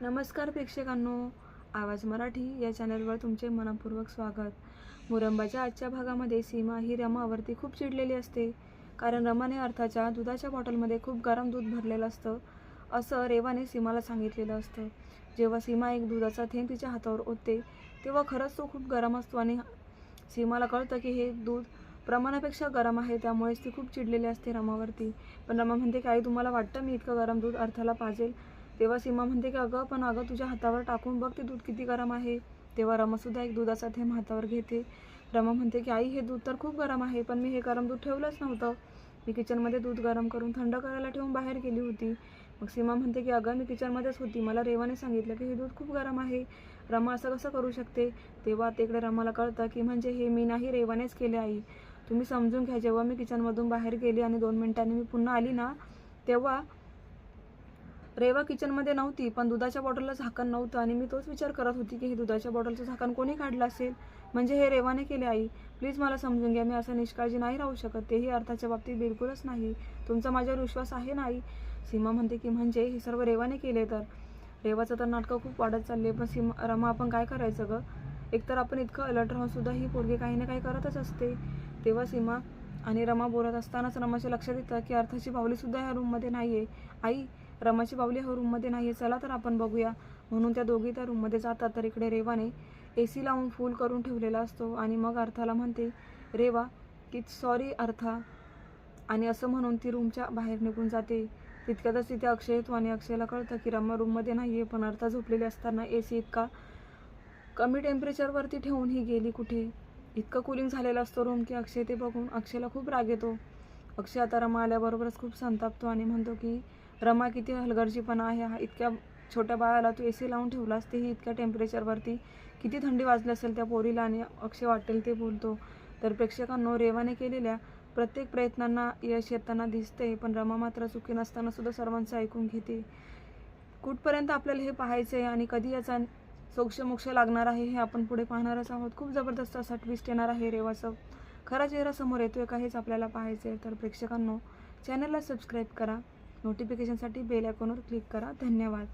नमस्कार प्रेक्षकांनो. आवाज मराठी या चॅनलवर तुमचे मनपूर्वक स्वागत. मुरंबाच्या आजच्या भागामध्ये सीमा ही रमावरती खूप चिडलेली असते. कारण रमाने अर्थाच्या दुधाच्या बॉटलमध्ये खूप गरम दूध भरलेलं असतं असं रेवाने सीमाला सांगितलेलं असतं. जेव्हा सीमा एक दुधाचा थेंब तिच्या हातावर ओतते तेव्हा खरंच तो खूप गरम असतो आणि सीमाला कळतं की हे दूध प्रमाणापेक्षा गरम आहे त्यामुळेच ती खूप चिडलेली असते रमावरती. पण रमा म्हणते काही तुम्हाला वाटतं मी इतकं गरम दूध अर्थाला पाजेल? तेव्हा सीमा म्हणते की अगं पण अगं तुझ्या हातावर टाकून बघ ते दूध किती गरम आहे. तेव्हा रमासुद्धा एक दुधाचा थेंब हातावर घेते. रमा म्हणते की आई हे दूध तर खूप गरम आहे पण मी हे गरम दूध ठेवलंच नव्हतं. मी किचनमध्ये दूध गरम करून थंड करायला ठेवून बाहेर गेली होती. मग सीमा म्हणते की अगं मी किचनमध्येच होती. मला रेवाने सांगितलं की हे दूध खूप गरम आहे. रमा असं कसं करू शकते? तेव्हा तिकडे रमाला कळतं की म्हणजे हे मी नाही रेवानेच केले आई. तुम्ही समजून घ्या जेव्हा मी किचनमधून बाहेर गेली आणि दोन मिनिटांनी मी पुन्हा आली ना तेव्हा रेवा किचनमध्ये नव्हती पण दुधाच्या बॉटलला झाकण नव्हतं आणि मी तोच विचार करत होती की हे दुधाच्या बॉटलचं झाकण कोणी काढलं असेल? म्हणजे हे रेवाने केले आई. प्लीज मला समजून घ्या मी असं निष्काळजी नाही राहू शकत. तेही अर्थाच्या बाबतीत बिलकुलच नाही. तुमचा माझ्यावर विश्वास आहे नाही सीमा म्हणते की म्हणजे? हे सर्व रेवाने केले तर. रेवाचं तर नाटकं खूप वाढत चालले पण सीमा रमा आपण काय करायचं गं? एकतर आपण इतकं अलर्ट राहून सुद्धा ही पोरगी काही ना काही करतच असते. तेव्हा सीमा आणि रमा बोलत असतानाच रमाच्या लक्षात येतं की अर्थाची बावलीसुद्धा ह्या रूममध्ये नाही आहे आई रमाची बावली हा रूममध्ये नाही आहे चला तर आपण बघूया. म्हणून त्या दोघी त्या रूममध्ये जातात. तर इकडे रेवाने ए सी लावून फुल करून ठेवलेला असतो. आणि मग अर्थाला म्हणते रेवा की सॉरी अर्था. आणि असं म्हणून ती रूमच्या बाहेर निघून जाते. तितक्यातच तिथे अक्षय येतो आणि अक्षयला कळतं की रमा रूममध्ये नाही आहे पण अर्था झोपलेली असताना ए सी इतका कमी टेम्परेचरवरती ठेवून ही गेली कुठे? इतकं कुलिंग झालेला असतो रूम की अक्षय ते बघून अक्षयला खूप राग येतो. अक्षय आता रमा आल्याबरोबरच खूप संतापतो आणि म्हणतो की रमा किती हलगर्जीपणा आहे. हा इतक्या छोट्या बाळाला तू ए सी लावून ठेवलास तेही इतक्या टेम्परेचरवरती किती थंडी वाजली असेल त्या पोरीला आणि अक्षय वाटेल ते बोलतो. तर प्रेक्षकांनो रेवाने केलेल्या प्रत्येक प्रयत्नांना यश येताना दिसते पण रमा मात्र चुकी नसताना सुद्धा सर्वांचं ऐकून घेते. कुठपर्यंत आपल्याला हे पाहायचं आहे आणि कधी याचा सोक्षमोक्ष लागणार आहे हे आपण पुढे पाहणारच आहोत. खूप जबरदस्त असा ट्विस्ट येणार आहे रेवाचं. खरा चेहरा समोर येतोय का हेच आपल्याला पाहायचं आहे तर प्रेक्षकांनो चॅनलला सबस्क्राईब करा. नोटिफिकेशनसाठी बेल आयकॉनवर क्लिक करा. धन्यवाद.